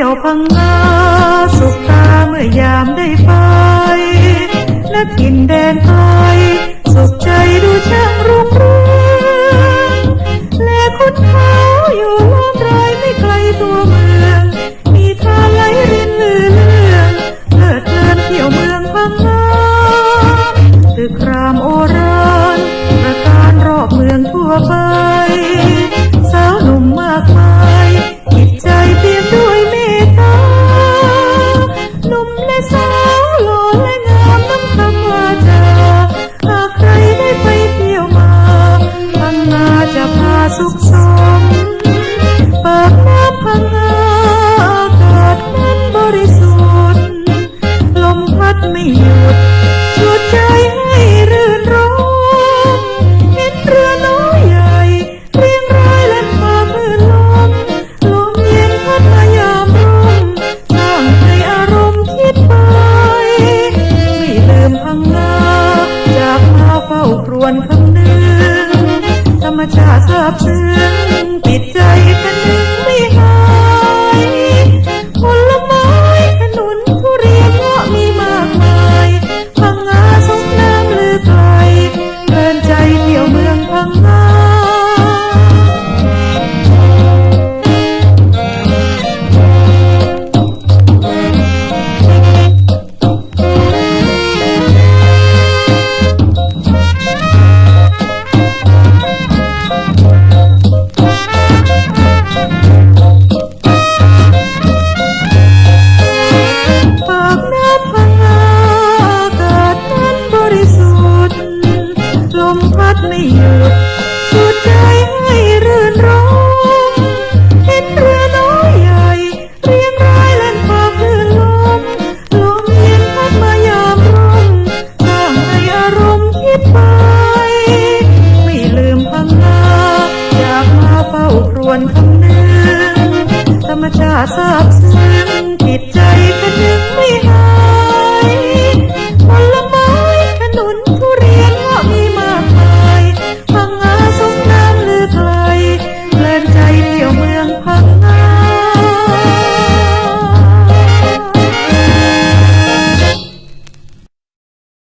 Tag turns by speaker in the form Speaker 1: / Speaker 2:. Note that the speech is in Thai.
Speaker 1: ที่ยวพังงาสุขตาเมื่อยามได้ไปนักกินแดนไทยสุขใจดูช่างรุ่งเรืองและคุณเขาอยู่ล้อมรายไม่ไกลตัวเมือง มีทาไหลรินลือเรื่องเพลิดเพลินเที่ยวเมืองพังงาตึกรามโอรานประการรอบเมืองทั่วไป สุขสมปากน้ำพังงาอากาศนั้นบริสุทธิ์ ลมพัดไม่หยุดชวนใจให้รื่นรมเห็นเรือน้อยใหญ่เรียงรายและความมืนลม ลมเย็นพัดมายามร่มสร้างให้อารมณ์คิดไป ไม่ลืมพังงาจากมาเฝ้าครวนคำนึง ธรรมชาติซาบซึ้งจิตใจกัน วนคำนึงธรรมชาติทราบซึ้งจิดใจ